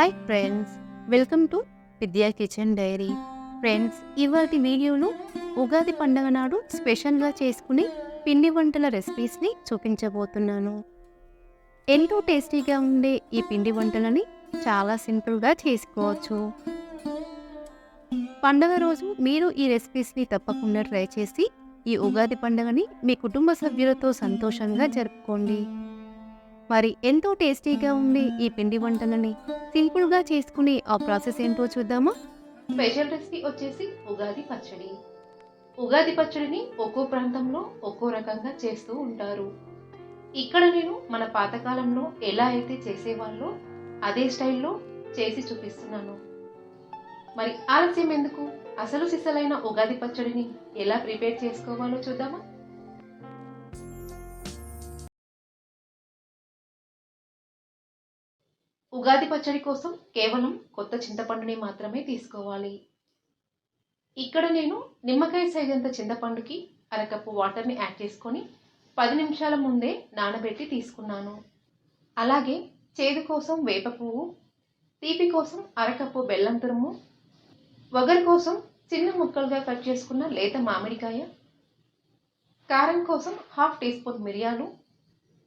Hi friends welcome to Vidya kitchen diary friends ఇవాటి వీడియోలో ఉగాది పండుగ నాడు స్పెషల్గా చేసుకునే పిండి వంటల రెసిపీస్ని చూపించబోతున్నాను. ఎంతో టేస్టీగా ఉండే ఈ పిండి వంటలని చాలా సింపుల్గా చేసుకోవచ్చు. పండగ రోజు మీరు ఈ రెసిపీస్ని తప్పకుండా ట్రై చేసి ఈ ఉగాది పండుగని మీ కుటుంబ సభ్యులతో సంతోషంగా జరుపుకోండి. మరి ఎంతో టేస్టీగా ఉండే ఈ పిండి వంటలని సింపుల్గా చేసుకునే ఆ ప్రాసెస్ ఏంటో చూద్దామా? స్పెషల్ రెసిపీ వచ్చేసి ఉగాది పచ్చడి. ఉగాది పచ్చడిని ఒక్కో ప్రాంతంలో ఒక్కో రకంగా చేస్తూ ఉంటారు. ఇక్కడ నేను మన పాతకాలంలో ఎలా అయితే చేసేవాళ్ళో అదే స్టైల్లో చేసి చూపిస్తున్నాను. మరి ఆలస్యం ఎందుకు? అసలు సిసలైన ఉగాది పచ్చడిని ఎలా ప్రిపేర్ చేసుకోవాలో చూద్దామా? ఉగాది పచ్చడి కోసం కేవలం కొత్త చింతపండుని మాత్రమే తీసుకోవాలి. ఇక్కడ నేను నిమ్మకాయ సైజంత చింతపండుకి అరకప్పు వాటర్ని యాడ్ చేసుకొని పది నిమిషాల ముందే నానబెట్టి తీసుకున్నాను. అలాగే చేదు కోసం వేప పువ్వు తీపి కోసం అరకప్పు బెల్లం తురుము వగరు కోసం చిన్న ముక్కలుగా కట్ చేసుకున్న లేత మామిడికాయ కారం కోసం హాఫ్ టీ స్పూన్ మిరియాలు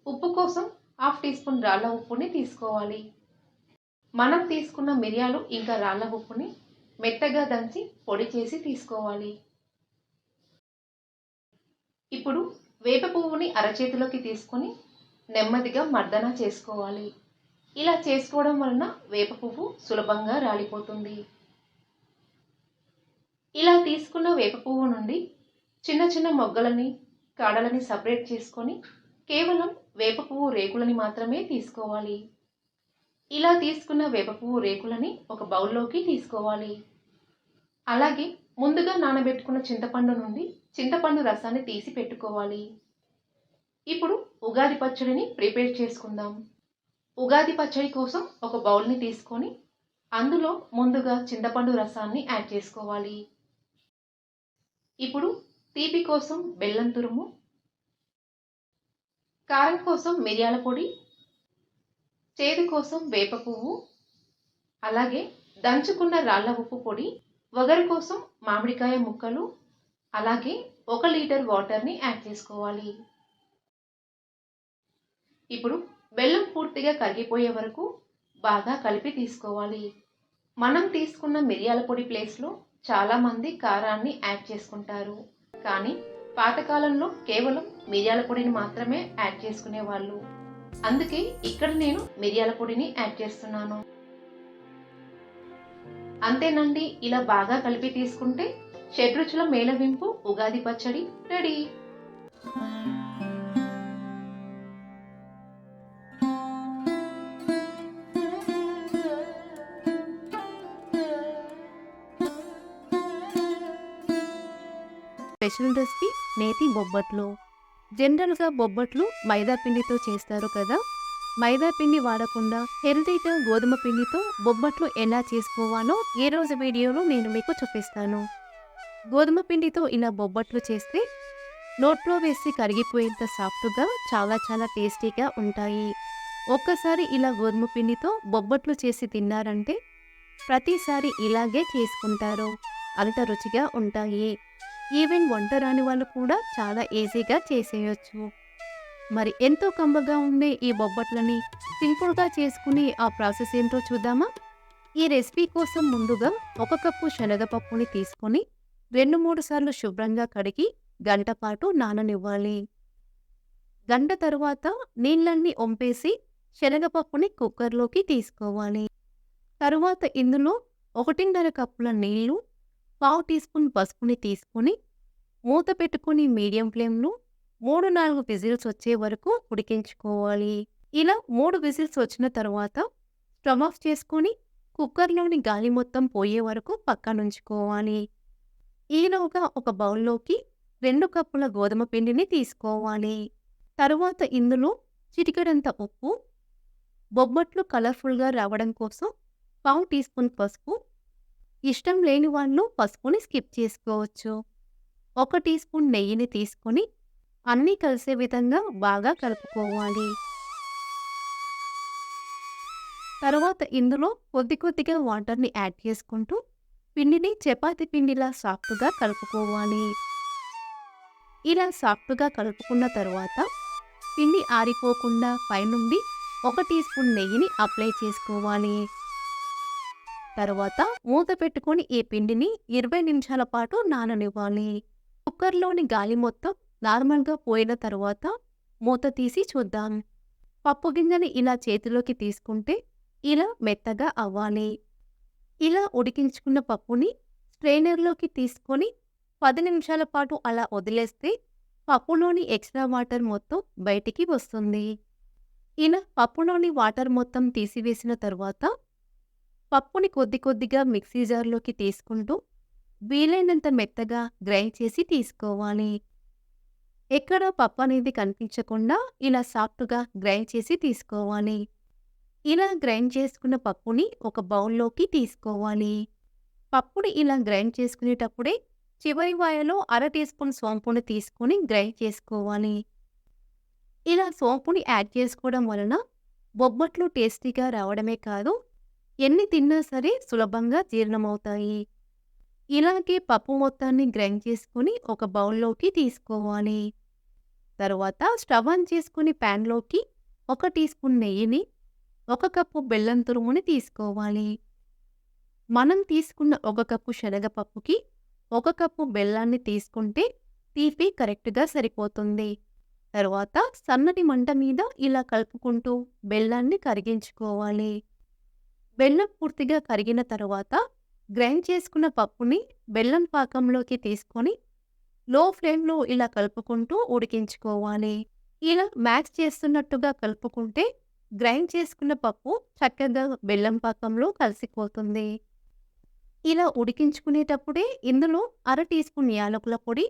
ఉప్పు కోసం హాఫ్ టీ స్పూన్ రాళ్ళ ఉప్పుని తీసుకోవాలి. మనం తీసుకున్న మిరియాలు ఇంకా రాళ్ళ ఉప్పుని మెత్తగా దంచి పొడి చేసి తీసుకోవాలి. ఇప్పుడు వేప పువ్వుని అరచేతిలోకి తీసుకొని నెమ్మదిగా మర్దన చేసుకోవాలి. ఇలా చేసుకోవడం వలన వేప పువ్వు సులభంగా రాలిపోతుంది. ఇలా తీసుకున్న వేప పువ్వు నుండి చిన్న చిన్న మొగ్గలని కాడలని సపరేట్ చేసుకొని కేవలం వేప పువ్వు రేకులని మాత్రమే తీసుకోవాలి. ఇలా తీసుకున్న వేపపువ్వు రేకులని ఒక బౌల్లోకి తీసుకోవాలి. అలాగే ముందుగా నానబెట్టుకున్న చింతపండు నుండి చింతపండు రసాన్ని తీసి పెట్టుకోవాలి. ఇప్పుడు ఉగాది పచ్చడిని ప్రిపేర్ చేసుకుందాం. ఉగాది పచ్చడి కోసం ఒక బౌల్ని తీసుకొని అందులో ముందుగా చింతపండు రసాన్ని యాడ్ చేసుకోవాలి. ఇప్పుడు తీపి కోసం బెల్లం తురుము కారం కోసం మిరియాల పొడి చేదు కోసం వేప పువ్వు అలాగే దంచుకున్న రాళ్ళ ఉప్పు పొడి వగరు కోసం మామిడికాయ ముక్కలు అలాగే ఒక లీటర్ వాటర్ని యాడ్ చేసుకోవాలి. ఇప్పుడు బెల్లం పూర్తిగా కరిగిపోయే వరకు బాగా కలిపి తీసుకోవాలి. మనం తీసుకున్న మిరియాల పొడి ప్లేస్లో చాలామంది కారాన్ని యాడ్ చేసుకుంటారు. కానీ పాతకాలంలో కేవలం మిరియాల పొడిని మాత్రమే యాడ్ చేసుకునేవాళ్ళు. అందుకే ఇక్కడ నేను మిరియాల పొడిని యాడ్ చేస్తున్నాను. అంతేనండి ఇలా బాగా కలిపి తీసుకుంటే షడ్రుచుల మేళవింపు ఉగాది పచ్చడి రెడీ. స్పెషల్ రెసిపీ నేతి బొబ్బట్లు. జనరల్గా బొబ్బట్లు మైదా పిండితో చేస్తారు కదా. మైదా పిండి వాడకుండా హెల్దీగా గోధుమ పిండితో బొబ్బట్లు ఎలా చేసుకోవాలో ఈ రోజు వీడియోలో నేను మీకు చూపిస్తాను. గోధుమ పిండితో ఇలా బొబ్బట్లు చేస్తే నోట్లో వేసి కరిగిపోయేంత సాఫ్ట్గా చాలా చాలా టేస్టీగా ఉంటాయి. ఒక్కసారి ఇలా గోధుమ పిండితో బొబ్బట్లు చేసి తిన్నారంటే ప్రతిసారి ఇలాగే చేసుకుంటారు. అంత రుచిగా ఉంటాయి. ఈవెన్ వంట రాని వాళ్ళు కూడా చాలా ఈజీగా చేసేయచ్చు. మరి ఎంతో కమ్మగా ఉండే ఈ బొబ్బట్లని సింపుల్గా చేసుకునే ఆ ప్రాసెస్ ఏంటో చూద్దామా? ఈ రెసిపీ కోసం ముందుగా ఒక కప్పు శనగపప్పుని తీసుకొని రెండు మూడు సార్లు శుభ్రంగా కడిగి గంట పాటు నాననివ్వాలి. గంట తరువాత నీళ్ళన్నీ ఒంపేసి శనగపప్పుని కుక్కర్లోకి తీసుకోవాలి. తరువాత ఇందులో ఒకటిన్నర కప్పుల నీళ్ళు పావు టీ స్పూన్ పసుపుని తీసుకొని మూత పెట్టుకుని మీడియం ఫ్లేమ్లో మూడు నాలుగు విజిల్స్ వచ్చే వరకు ఉడికించుకోవాలి. ఇలా మూడు విజిల్స్ వచ్చిన తర్వాత స్టవ్ ఆఫ్ చేసుకొని కుక్కర్లోని గాలి మొత్తం పోయే వరకు పక్కనుంచుకోవాలి ఈలోగా ఒక బౌల్లోకి రెండు కప్పుల గోధుమ పిండిని తీసుకోవాలి. తరువాత ఇందులో చిటికడంత ఉప్పు బొబ్బట్లు కలర్ఫుల్గా రావడం కోసం పావు టీ స్పూన్ పసుపు ఇష్టం లేని వాళ్ళు పసుపుని స్కిప్ చేసుకోవచ్చు. ఒక టీ స్పూన్ నెయ్యిని తీసుకొని అన్నీ కలిసే విధంగా బాగా కలుపుకోవాలి. తర్వాత ఇందులో కొద్ది కొద్దిగా వాటర్ని యాడ్ చేసుకుంటూ పిండిని చపాతి పిండిలా సాఫ్ట్గా కలుపుకోవాలి. ఇలా సాఫ్ట్గా కలుపుకున్న తర్వాత పిండి ఆరిపోకుండా పైనుండి ఒక టీ స్పూన్ నెయ్యిని అప్లై చేసుకోవాలి. తర్వాత మూత పెట్టుకొని ఈ పిండిని ఇరవై నిమిషాల పాటు నాననివ్వాలి. కుక్కర్లోని గాలి మొత్తం నార్మల్గా పోయిన తర్వాత మూత తీసి చూద్దాం. పప్పు గింజని ఇలా చేతిలోకి తీసుకుంటే ఇలా మెత్తగా అవ్వాలి. ఇలా ఉడికించుకున్న పప్పుని స్ట్రైనర్లోకి తీసుకొని పది నిమిషాల పాటు అలా వదిలేస్తే పప్పులోని ఎక్స్ట్రా వాటర్ మొత్తం బయటికి వస్తుంది. ఇలా పప్పులోని వాటర్ మొత్తం తీసివేసిన తర్వాత పప్పుని కొద్ది కొద్దిగా మిక్సీ జార్లోకి తీసుకుంటూ వీలైనంత మెత్తగా గ్రైండ్ చేసి తీసుకోవాలి. ఎక్కడో పప్పు అనేది కనిపించకుండా ఇలా సాఫ్ట్గా గ్రైండ్ చేసి తీసుకోవాలి. ఇలా గ్రైండ్ చేసుకున్న పప్పుని ఒక బౌల్లోకి తీసుకోవాలి. పప్పుని ఇలా గ్రైండ్ చేసుకునేటప్పుడే చివరి వాయలో అర టీ స్పూన్ సోంపుని తీసుకొని గ్రైండ్ చేసుకోవాలి. ఇలా సోంపుని యాడ్ చేసుకోవడం వలన బొబ్బట్లు టేస్టీగా రావడమే కాదు ఎన్ని తిన్నా సరే సులభంగా జీర్ణమవుతాయి. ఇలాగే పప్పు మొత్తాన్ని గ్రైండ్ చేసుకుని ఒక బౌల్లోకి తీసుకోవాలి. తర్వాత స్టవ్ ఆన్ చేసుకుని ప్యాన్లోకి ఒక టీ స్పూన్ నెయ్యిని ఒక కప్పు బెల్లం తురుముని తీసుకోవాలి. మనం తీసుకున్న ఒక కప్పు శనగపప్పుకి ఒక కప్పు బెల్లాన్ని తీసుకుంటే తీపి కరెక్ట్గా సరిపోతుంది. తర్వాత సన్నటి మంట మీద ఇలా కలుపుకుంటూ బెల్లాన్ని కరిగించుకోవాలి. బెల్లం పూర్తిగా కరిగిన తర్వాత గ్రైండ్ చేసుకున్న పప్పుని బెల్లం పాకంలోకి తీసుకొని లో ఫ్లేమ్లో ఇలా కలుపుకుంటూ ఉడికించుకోవాలి. ఇలా మ్యాచ్ చేస్తున్నట్టుగా కలుపుకుంటే గ్రైండ్ చేసుకున్న పప్పు చక్కగా బెల్లం పాకంలో కలిసిపోతుంది. ఇలా ఉడికించుకునేటప్పుడే ఇందులో అర టీ స్పూన్ యాలకుల పొడి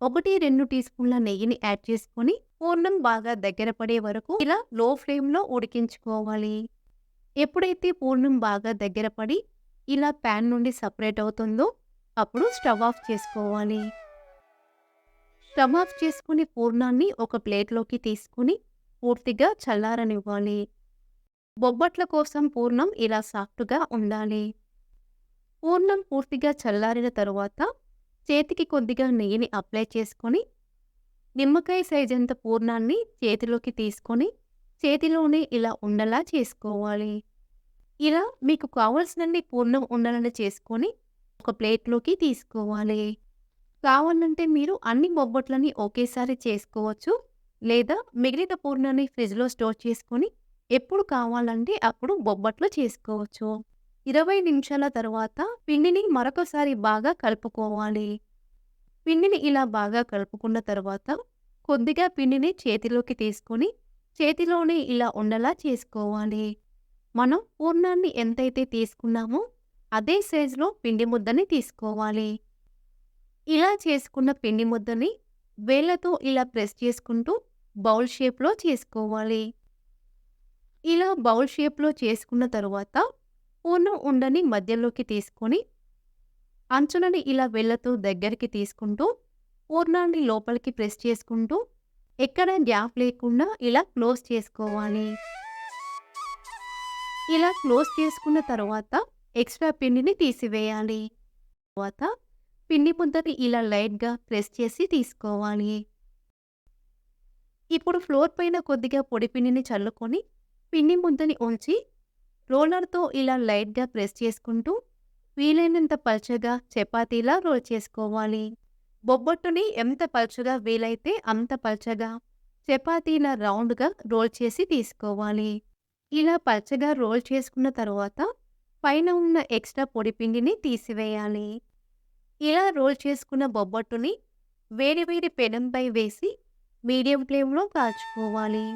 ఒకటి రెండు టీ స్పూన్ల నెయ్యిని యాడ్ చేసుకొని పూర్ణం బాగా దగ్గర పడే వరకు ఇలా లో ఫ్లేమ్లో ఉడికించుకోవాలి. ఎప్పుడైతే పూర్ణం బాగా దగ్గర పడి ఇలా ప్యాన్ నుండి సపరేట్ అవుతుందో అప్పుడు స్టవ్ ఆఫ్ చేసుకోవాలి. స్టవ్ ఆఫ్ చేసుకుని పూర్ణాన్ని ఒక ప్లేట్లోకి తీసుకుని పూర్తిగా చల్లారనివ్వాలి. బొబ్బట్ల కోసం పూర్ణం ఇలా సాఫ్ట్గా ఉండాలి. పూర్ణం పూర్తిగా చల్లారిన తరువాత చేతికి కొద్దిగా నెయ్యిని అప్లై చేసుకొని నిమ్మకాయ సైజంత పూర్ణాన్ని చేతిలోకి తీసుకొని చేతిలోనే ఇలా ఉండలా చేసుకోవాలి. ఇలా మీకు కావలసినన్ని పూర్ణం ఉండాలని చేసుకొని ఒక ప్లేట్లోకి తీసుకోవాలి. కావాలంటే మీరు అన్ని బొబ్బట్లని ఒకేసారి చేసుకోవచ్చు. లేదా మిగిలిన పూర్ణాన్ని ఫ్రిడ్జ్లో స్టోర్ చేసుకొని ఎప్పుడు కావాలంటే అప్పుడు బొబ్బట్లు చేసుకోవచ్చు. ఇరవై నిమిషాల తర్వాత పిండిని మరొకసారి బాగా కలుపుకోవాలి. పిండిని ఇలా బాగా కలుపుకున్న తర్వాత కొద్దిగా పిండిని చేతిలోకి తీసుకొని చేతిలోనే ఇలా ఉండలా చేసుకోవాలి. మనం పూర్ణాన్ని ఎంతైతే తీసుకున్నామో అదే సైజులో పిండి ముద్దని తీసుకోవాలి. ఇలా చేసుకున్న పిండి ముద్దని వేళ్ళతో ఇలా ప్రెస్ చేసుకుంటూ బౌల్ షేప్లో చేసుకోవాలి. ఇలా బౌల్ షేప్లో చేసుకున్న తరువాత పూర్ణం ఉండని మధ్యలోకి తీసుకొని అంచులని ఇలా వేళ్ళతో దగ్గరికి తీసుకుంటూ పూర్ణాన్ని లోపలికి ప్రెస్ చేసుకుంటూ ఎక్కడ గ్యాప్ లేకుండా ఇలా క్లోజ్ చేసుకోవాలి. ఇలా క్లోజ్ చేసుకున్న తర్వాత ఎక్స్ట్రా పిండిని తీసివేయాలి. తర్వాత పిండి ముద్దని ఇలా లైట్గా ప్రెస్ చేసి తీసుకోవాలి. ఇప్పుడు ఫ్లోర్ పైన కొద్దిగా పొడి పిండిని చల్లుకొని పిండి ముద్దని ఉంచి రోలర్తో ఇలా లైట్గా ప్రెస్ చేసుకుంటూ వీలైనంత పల్చగా చపాతీలా రోల్ చేసుకోవాలి. బొబ్బట్టుని ఎంత పల్చగా వీలైతే అంత పల్చగా చపాతీలా రౌండ్గా రోల్ చేసి తీసుకోవాలి. ఇలా పల్చగా రోల్ చేసుకున్న తర్వాత పైన ఉన్న ఎక్స్ట్రా పొడి పిండిని తీసివేయాలి. ఇలా రోల్ చేసుకున్న బొబ్బట్టుని వేడి వేడి పెనంపై వేసి మీడియం ఫ్లేమ్లో కాల్చుకోవాలి.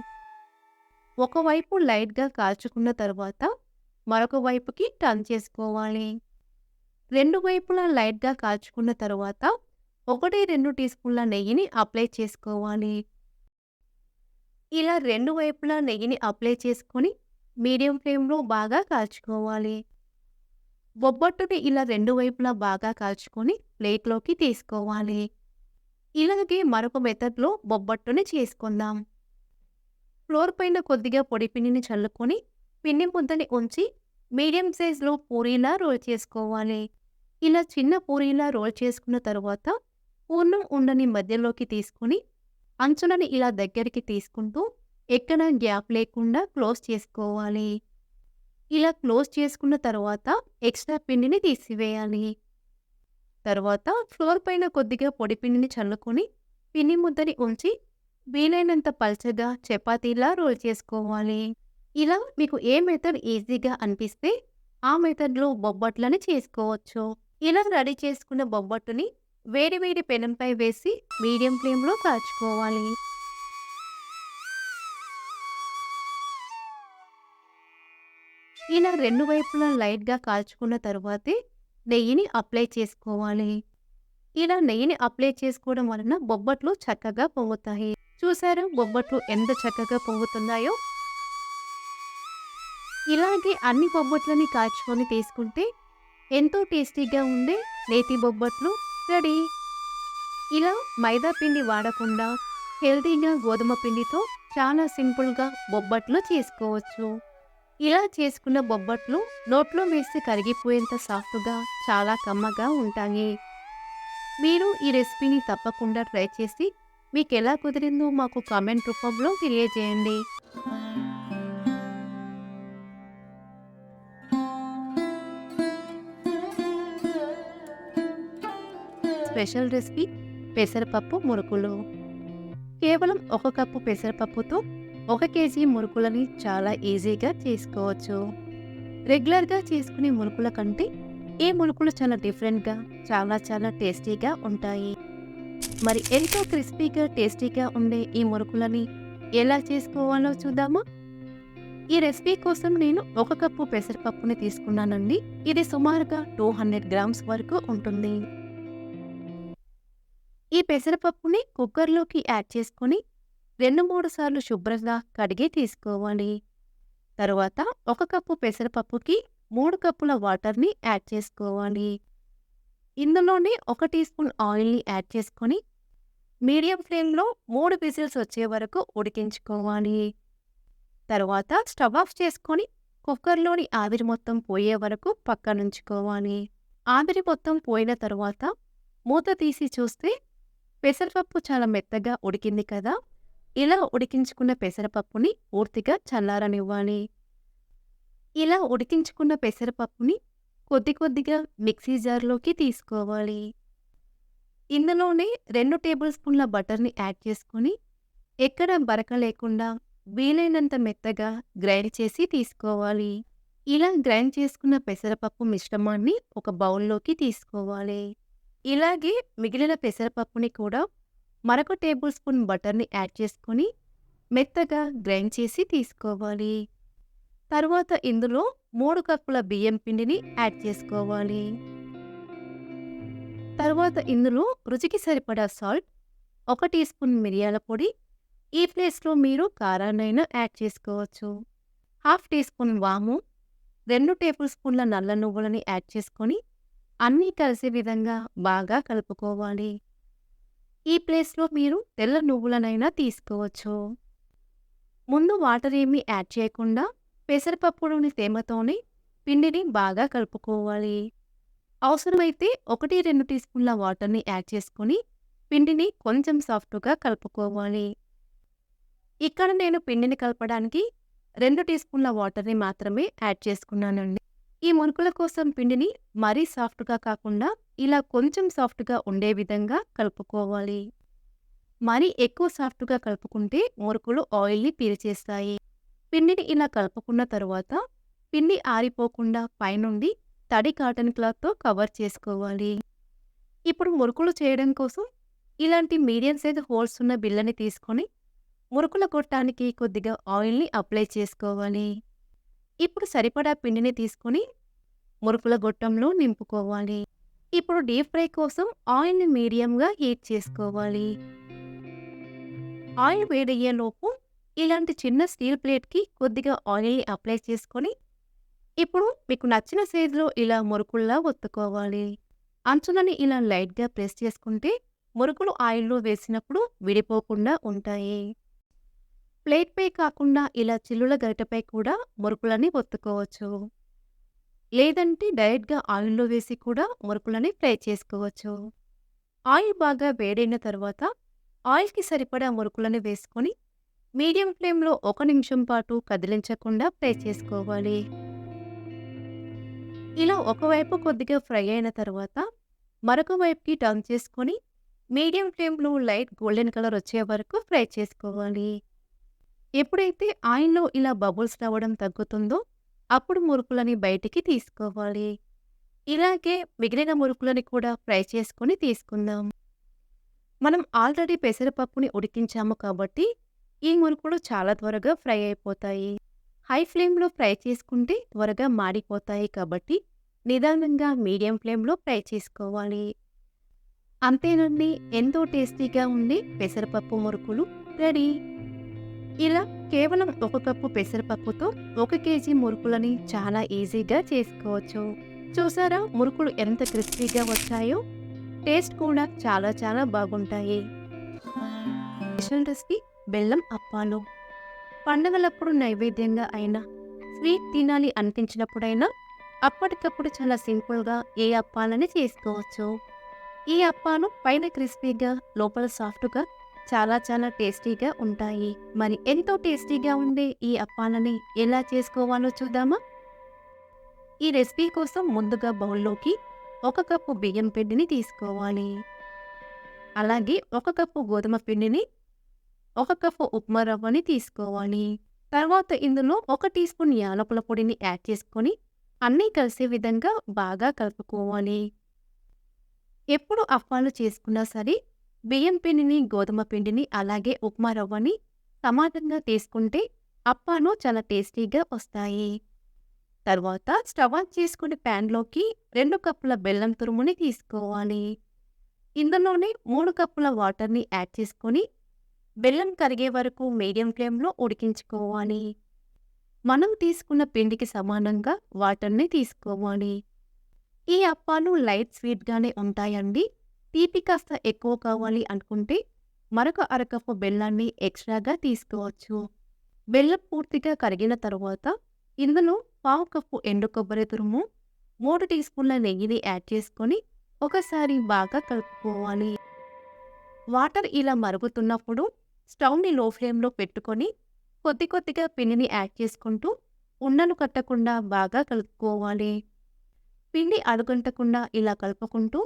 ఒకవైపు లైట్గా కాల్చుకున్న తర్వాత మరొక వైపుకి టర్న్ చేసుకోవాలి. రెండు వైపులా లైట్గా కాల్చుకున్న తర్వాత ఒకటి రెండు టీ స్పూన్ల నెయ్యిని అప్లై చేసుకోవాలి. ఇలా రెండు వైపులా నెయ్యిని అప్లై చేసుకొని మీడియం ఫ్లేమ్లో బాగా కాల్చుకోవాలి. బొబ్బట్టుని ఇలా రెండు వైపులా బాగా కాల్చుకొని ప్లేట్లోకి తీసుకోవాలి. ఇలాగే మరొక మెథడ్లో బొబ్బట్టుని చేసుకుందాం. ఫ్లోర్ పైన కొద్దిగా పొడి పిండిని చల్లుకొని పిండి ముద్దని ఉంచి మీడియం సైజులో పూరీలా రోల్ చేసుకోవాలి. ఇలా చిన్న పూరీలా రోల్ చేసుకున్న తర్వాత పూర్ణం ఉండని మధ్యలోకి తీసుకుని అంచులను ఇలా దగ్గరికి తీసుకుంటూ ఎక్కడ గ్యాప్ లేకుండా క్లోజ్ చేసుకోవాలి. ఇలా క్లోజ్ చేసుకున్న తర్వాత ఎక్స్ట్రా పిండిని తీసివేయాలి. తర్వాత ఫ్లోర్ పైన కొద్దిగా పొడి పిండిని చల్లుకొని పిండి ముద్దని ఉంచి వీలైనంత పల్చగా చపాతీలా రోల్ చేసుకోవాలి. ఇలా మీకు ఏ మెథడ్ ఈజీగా అనిపిస్తే ఆ మెథడ్లో బొబ్బట్లని చేసుకోవచ్చు. ఇలా రెడీ చేసుకున్న బొబ్బట్టుని వేడి వేడి పెనంపై వేసి మీడియం ఫ్లేమ్లో కాచుకోవాలి ఇలా రెండు వైపులా లైట్గా కాల్చుకున్న తరువాతే నెయ్యిని అప్లై చేసుకోవాలి. ఇలా నెయ్యిని అప్లై చేసుకోవడం వలన బొబ్బట్లు చక్కగా పొంగుతాయి. చూసారా బొబ్బట్లు ఎంత చక్కగా పొంగుతున్నాయో? ఇలాగే అన్ని బొబ్బట్లని కాచుకొని తీసుకుంటే ఎంతో టేస్టీగా ఉండే నేతి బొబ్బట్లు రెడీ. ఇలా మైదా పిండి వాడకుండా హెల్తీగా గోధుమ పిండితో చాలా సింపుల్గా బొబ్బట్లు చేసుకోవచ్చు. ఇలా చేసుకున్న బొబ్బట్లు నోట్లో వేసి కరిగిపోయేంత సాఫ్ట్గా చాలా కమ్మగా ఉంటాయి. మీరు ఈ రెసిపీని తప్పకుండా ట్రై చేసి మీకు ఎలా కుదిరిందో మాకు కామెంట్ రూపంలో తెలియజేయండి. స్పెషల్ రెసిపీ పెసరపప్పు మురుకులు. కేవలం ఒక కప్పు పెసరపప్పుతో ఒక కేజీ మురుకులని చాలా ఈజీగా చేసుకోవచ్చు. రెగ్యులర్గా చేసుకునే మురుకుల కంటే ఈ మురుకులు చాలా డిఫరెంట్గా చాలా చాలా టేస్టీగా ఉంటాయి. మరి ఎంతో క్రిస్పీగా టేస్టీగా ఉండే ఈ మురుకులని ఎలా చేసుకోవాలో చూద్దామా? ఈ రెసిపీ కోసం నేను ఒక కప్పు పెసరపప్పుని తీసుకున్నానండి. ఇది సుమారుగా టూ హండ్రెడ్ గ్రామ్స్ వరకు ఉంటుంది. ఈ పెసరపప్పుని కుక్కర్లోకి యాడ్ చేసుకొని రెండు మూడు సార్లు శుభ్రంగా కడిగి తీసుకోవాలి. తరువాత ఒక కప్పు పెసరపప్పుకి మూడు కప్పుల వాటర్ని యాడ్ చేసుకోవాలి. ఇందులోనే ఒక టీ స్పూన్ ఆయిల్ని యాడ్ చేసుకొని మీడియం ఫ్లేమ్లో మూడు విజిల్స్ వచ్చే వరకు ఉడికించుకోవాలి. తరువాత స్టవ్ ఆఫ్ చేసుకొని కుక్కర్లోని ఆవిరి మొత్తం పోయే వరకు పక్కనుంచుకోవాలి. ఆవిరి మొత్తం పోయిన తరువాత మూత తీసి చూస్తే పెసరపప్పు చాలా మెత్తగా ఉడికింది కదా! ఇలా ఉడికించుకున్న పెసరపప్పుని పూర్తిగా చల్లారనివ్వాలి. ఇలా ఉడికించుకున్న పెసరపప్పుని కొద్ది కొద్దిగా మిక్సీ జార్లోకి తీసుకోవాలి. ఇందులోనే రెండు టేబుల్ స్పూన్ల బటర్ని యాడ్ చేసుకొని ఎక్కడ బరక లేకుండా వీలైనంత మెత్తగా గ్రైండ్ చేసి తీసుకోవాలి. ఇలా గ్రైండ్ చేసుకున్న పెసరపప్పు మిశ్రమాన్ని ఒక బౌల్లోకి తీసుకోవాలి. ఇలాగే మిగిలిన పెసరపప్పుని కూడా మరొక టేబుల్ స్పూన్ బటర్ని యాడ్ చేసుకొని మెత్తగా గ్రైండ్ చేసి తీసుకోవాలి. తర్వాత ఇందులో మూడు కప్పుల బియ్యం పిండిని యాడ్ చేసుకోవాలి. తర్వాత ఇందులో రుచికి సరిపడా సాల్ట్ ఒక టీ స్పూన్ మిరియాల పొడి ఈ ప్లేస్లో మీరు కారాన్నైనా యాడ్ చేసుకోవచ్చు. హాఫ్ టీ స్పూన్ వాము రెండు టేబుల్ స్పూన్ల నల్ల నువ్వులని యాడ్ చేసుకొని అన్నీ కలిసే విధంగా బాగా కలుపుకోవాలి. ఈ ప్లేస్లో మీరు తెల్ల నువ్వులనైనా తీసుకోవచ్చు. ముందు వాటర్ ఏమీ యాడ్ చేయకుండా పెసరపప్పులోని తేమతోనే పిండిని బాగా కలుపుకోవాలి. అవసరమైతే ఒకటి రెండు టీ స్పూన్ల వాటర్ని యాడ్ చేసుకొని పిండిని కొంచెం సాఫ్ట్గా కలుపుకోవాలి. ఇక్కడ నేను పిండిని కలపడానికి రెండు టీ స్పూన్ల వాటర్ని మాత్రమే యాడ్ చేసుకున్నానండి. ఈ మురుకుల కోసం పిండిని మరీ సాఫ్ట్గా కాకుండా ఇలా కొంచెం సాఫ్ట్గా ఉండే విధంగా కలుపుకోవాలి. మరీ ఎక్కువ సాఫ్ట్గా కలుపుకుంటే మురుకులు ఆయిల్ని పీల్చేస్తాయి. పిండిని ఇలా కలుపుకున్న తరువాత పిండి ఆరిపోకుండా పైనుండి తడి కాటన్ క్లాత్తో కవర్ చేసుకోవాలి. ఇప్పుడు మురుకులు చేయడం కోసం ఇలాంటి మీడియం సైజ్ హోల్స్ ఉన్న బిల్లని తీసుకొని మురుకుల కొట్టడానికి కొద్దిగా ఆయిల్ని అప్లై చేసుకోవాలి. ఇప్పుడు సరిపడా పిండిని తీసుకొని మురుకుల గొట్టంలో నింపుకోవాలి. ఇప్పుడు డీప్ ఫ్రై కోసం ఆయిల్ని మీడియంగా హీట్ చేసుకోవాలి. ఆయిల్ వేడయ్యేలోపు ఇలాంటి చిన్న స్టీల్ ప్లేట్కి కొద్దిగా ఆయిల్ని అప్లై చేసుకొని ఇప్పుడు మీకు నచ్చిన సైజులో ఇలా మురుకుల్లా ఒత్తుకోవాలి. అంచులని ఇలా లైట్గా ప్రెస్ చేసుకుంటే మురుకులు ఆయిల్లో వేసినప్పుడు విడిపోకుండా ఉంటాయి. ప్లేట్‌పై కాకుండా ఇలా చిల్లుల గరిటపై కూడా మురుకులని ఒత్తుకోవచ్చు. లేదంటే డైరెక్ట్‌గా ఆయిల్‌లో వేసి కూడా మురుకులని ఫ్రై చేసుకోవచ్చు. ఆయిల్ బాగా వేడైన తర్వాత ఆయిల్‌కి సరిపడా మురుకులని వేసుకొని మీడియం ఫ్లేమ్‌లో ఒక నిమిషం పాటు కదిలించకుండా ఫ్రై చేసుకోవాలి. ఇలా ఒకవైపు కొద్దిగా ఫ్రై అయిన తర్వాత మరొక వైపుకి టర్న్ చేసుకొని మీడియం ఫ్లేమ్‌లో లైట్ గోల్డెన్ కలర్ వచ్చే వరకు ఫ్రై చేసుకోవాలి. ఎప్పుడైతే ఆయిల్‌లో ఇలా బబుల్స్ రావడం తగ్గుతుందో అప్పుడు మురుకులని బయటికి తీసుకోవాలి. ఇలాగే మిగిలిన మురుకులని కూడా ఫ్రై చేసుకొని తీసుకుందాం. మనం ఆల్రెడీ పెసరపప్పుని ఉడికించాము కాబట్టి ఈ మురుకులు చాలా త్వరగా ఫ్రై అయిపోతాయి. హై ఫ్లేమ్‌లో ఫ్రై చేసుకుంటే త్వరగా మాడిపోతాయి కాబట్టి నిదానంగా మీడియం ఫ్లేమ్‌లో ఫ్రై చేసుకోవాలి. అంతేనండి ఎంతో టేస్టీగా ఉండే పెసరపప్పు మురుకులు రెడీ. ఇలా కేవలం ఒక కప్పు పెసరపప్పుతో ఒక కేజీ మురుకులని చాలా ఈజీగా చేసుకోవచ్చు. చూసారా మురుకులు ఎంత క్రిస్పీగా వచ్చాయో? టేస్ట్ కూడా చాలా చాలా బాగుంటాయి. స్పెషల్ రెసిపీ బెల్లం అప్పాలు. పండగలప్పుడు నైవేద్యంగా అయినా, స్వీట్ తినాలి అనిపించినప్పుడైనా అప్పటికప్పుడు చాలా సింపుల్‌గా ఏ అప్పాలని చేసుకోవచ్చు. ఈ అప్పాలు పైన క్రిస్పీగా, లోపల సాఫ్ట్‌గా చాలా చాలా టేస్టీగా ఉంటాయి. మరి ఎంతో టేస్టీగా ఉండే ఈ అప్పాలని ఎలా చేసుకోవాలో చూద్దామా? ఈ రెసిపీ కోసం ముందుగా బౌల్‌లోకి ఒక కప్పు బియ్యం పిండిని తీసుకోవాలి. అలాగే ఒక కప్పు గోధుమ పిండిని, ఒక కప్పు ఉప్మా రవ్వని తీసుకోవాలి. తర్వాత ఇందులో ఒక టీ స్పూన్ యాలకుల పొడిని యాడ్ చేసుకొని అన్నీ కలిసే విధంగా బాగా కలుపుకోవాలి. ఎప్పుడు అప్పాలు చేసుకున్నా సరే బియ్యం పిండిని, గోధుమ పిండిని అలాగే ఉప్మా రవ్వని సమానంగా తీసుకుంటే అప్పాను చాలా టేస్టీగా వస్తాయి. తర్వాత స్టవ్ ఆన్ చేసుకుని ప్యాన్‌లోకి రెండు కప్పుల బెల్లం తురుముని తీసుకోవాలి. ఇందులోనే మూడు కప్పుల వాటర్‌ని యాడ్ చేసుకొని బెల్లం కరిగే వరకు మీడియం ఫ్లేమ్‌లో ఉడికించుకోవాలి. మనం తీసుకున్న పిండికి సమానంగా వాటర్‌ని తీసుకోవాలి. ఈ అప్పాలు లైట్ స్వీట్‌గానే ఉంటాయండి. తీపి కాస్త ఎక్కువ కావాలి అనుకుంటే మరొక అరకప్పు బెల్లాన్ని ఎక్స్‌ట్రాగా తీసుకోవచ్చు. బెల్లం పూర్తిగా కరిగిన తర్వాత ఇందులో పావు కప్పు ఎండు కొబ్బరి తురుము, మూడు టీ స్పూన్ల నెయ్యిని యాడ్ చేసుకొని ఒకసారి బాగా కలుపుకోవాలి. వాటర్ ఇలా మరుగుతున్నప్పుడు స్టవ్‌ని లో ఫ్లేమ్‌లో పెట్టుకొని కొద్ది కొద్దిగా పిండిని యాడ్ చేసుకుంటూ ఉండలు కట్టకుండా బాగా కలుపుకోవాలి. పిండి అడుగంటకుండా ఇలా కలుపుకుంటూ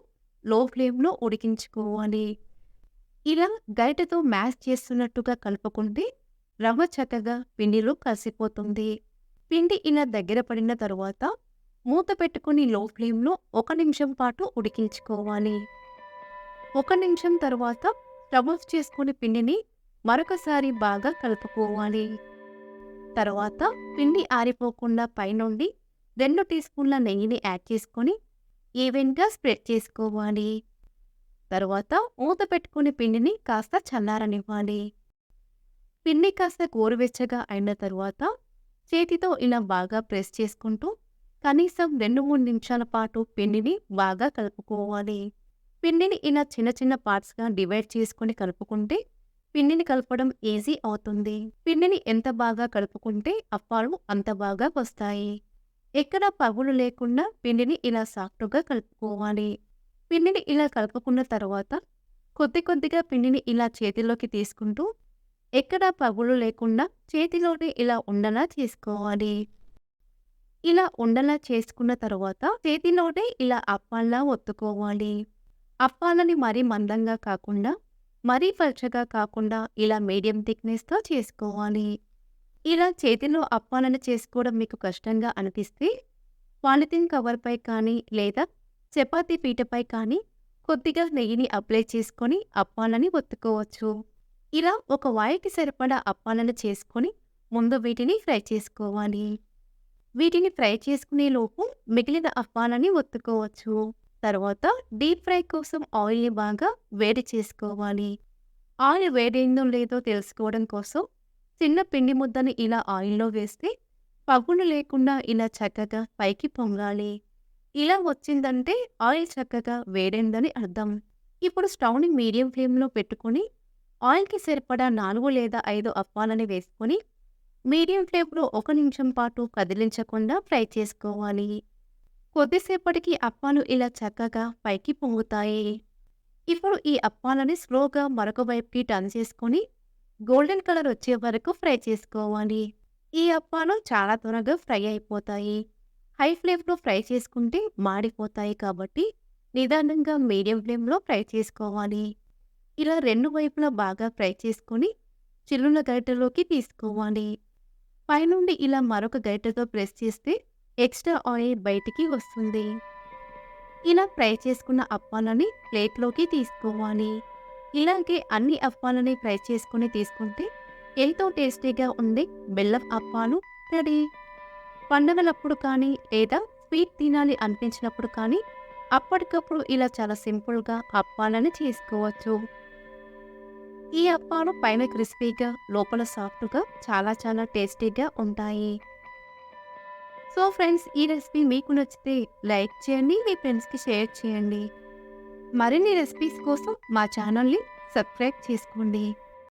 లో ఫ్లేమ్‌లో ఉడికించుకోవాలి. ఇలా గరిటెతో మ్యాష్ చేస్తున్నట్టుగా కలుపుకుంటే రవ్వ చక్కగా పిండిలో కలిసిపోతుంది. పిండి ఇలా దగ్గర పడిన తరువాత మూత పెట్టుకుని లో ఫ్లేమ్‌లో ఒక నిమిషం పాటు ఉడికించుకోవాలి. ఒక నిమిషం తర్వాత స్టవ్ ఆఫ్ చేసుకుని పిండిని మరొకసారి బాగా కలుపుకోవాలి. తర్వాత పిండి ఆరిపోకుండా పైనుండి రెండు టీ స్పూన్ల నెయ్యిని యాడ్ చేసుకొని ఈవెన్‌గా స్ప్రెడ్ చేసుకోవాలి. తరువాత మూత పెట్టుకుని పిండిని కాస్త చల్లారనివ్వాలి. పిండి కాస్త గోరువెచ్చగా అయిన తరువాత చేతితో ఇలా బాగా ప్రెస్ చేసుకుంటూ కనీసం 2, 3 నిమిషాల పాటు పిండిని బాగా కలుపుకోవాలి. పిండిని ఇలా చిన్న చిన్న పార్ట్స్‌గా డివైడ్ చేసుకొని కలుపుకుంటే పిండిని కలపడం ఈజీ అవుతుంది. పిండిని ఎంత బాగా కలుపుకుంటే అప్పాలు అంత బాగా వస్తాయి. ఎక్కడ పగులు లేకుండా పిండిని ఇలా సాఫ్ట్‌గా కలుపుకోవాలి. పిండిని ఇలా కలుపుకున్న తర్వాత కొద్ది కొద్దిగా పిండిని ఇలా చేతిలోకి తీసుకుంటూ ఎక్కడా పగులు లేకుండా చేతిలోనే ఇలా ఉండలా చేసుకోవాలి. ఇలా ఉండలా చేసుకున్న తర్వాత చేతిలోనే ఇలా అప్పాల్లా ఒత్తుకోవాలి. అప్పాలని మరీ మందంగా కాకుండా, మరీ పల్చగా కాకుండా ఇలా మీడియం థిక్‌నెస్‌తో చేసుకోవాలి. ఇలా చేతిలో అప్పాలను చేసుకోవడం మీకు కష్టంగా అనిపిస్తే పాలిథిన్ కవర్‌పై కానీ లేదా చపాతీ పీటపై కానీ కొద్దిగా నెయ్యిని అప్లై చేసుకొని అప్పాలని ఒత్తుకోవచ్చు. ఇలా ఒక వాయికి సరిపడా అప్పాలను చేసుకొని ముందు వీటిని ఫ్రై చేసుకోవాలి. వీటిని ఫ్రై చేసుకునే లోపు మిగిలిన అప్పాలని ఒత్తుకోవచ్చు. తర్వాత డీప్ ఫ్రై కోసం ఆయిల్‌ని బాగా వేడి చేసుకోవాలి. ఆయిల్ వేడైందో లేదో తెలుసుకోవడం కోసం చిన్న పిండి ముద్దని ఇలా ఆయిల్‌లో వేస్తే పగులు లేకుండా ఇలా చక్కగా పైకి పొంగాలి. ఇలా వచ్చిందంటే ఆయిల్ చక్కగా వేడైందని అర్థం. ఇప్పుడు స్టవ్‌ని మీడియం ఫ్లేమ్‌లో పెట్టుకొని ఆయిల్‌కి సరిపడా నాలుగు లేదా ఐదు అప్పాలని వేసుకొని మీడియం ఫ్లేమ్‌లో ఒక నిమిషం పాటు కదిలించకుండా ఫ్రై చేసుకోవాలి. కొద్దిసేపటికి అప్పాలు ఇలా చక్కగా పైకి పొంగుతాయి. ఇప్పుడు ఈ అప్పాలని స్లోగా మరొక వైపుకి టర్న్ చేసుకొని గోల్డెన్ కలర్ వచ్చే వరకు ఫ్రై చేసుకోవాలి. ఈ అప్పాలు చాలా త్వరగా ఫ్రై అయిపోతాయి. హై ఫ్లేమ్‌లో ఫ్రై చేసుకుంటే మాడిపోతాయి కాబట్టి నిదానంగా మీడియం ఫ్లేమ్‌లో ఫ్రై చేసుకోవాలి. ఇలా రెండు వైపులా బాగా ఫ్రై చేసుకొని చిల్లుల గరిటెలోకి తీసుకోవాలి. పైనుండి ఇలా మరొక గరిటెతో ప్రెస్ చేస్తే ఎక్స్ట్రా ఆయిల్ బయటికి వస్తుంది. ఇలా ఫ్రై చేసుకున్న అప్పాలని ప్లేట్‌లోకి తీసుకోవాలి. ఇలాగే అన్ని అప్పాలని ఫ్రై చేసుకొని తీసుకుంటే ఎంతో టేస్టీగా ఉండే బెల్లం అప్పాలు రెడీ. పండగలప్పుడు కానీ లేదా స్వీట్ తినాలి అనిపించినప్పుడు కానీ అప్పటికప్పుడు ఇలా చాలా సింపుల్‌గా అప్పాలని చేసుకోవచ్చు. ఈ అప్పాలు పైన క్రిస్పీగా లోపల సాఫ్ట్‌గా చాలా చాలా టేస్టీగా ఉంటాయి. సో ఫ్రెండ్స్ ఈ రెసిపీ మీకు నచ్చితే లైక్ చేయండి. మీ ఫ్రెండ్స్‌కి షేర్ చేయండి. మరిన్ని రెసిపీస్ కోసం మా ఛానల్‌ని సబ్స్క్రైబ్ చేసుకోండి.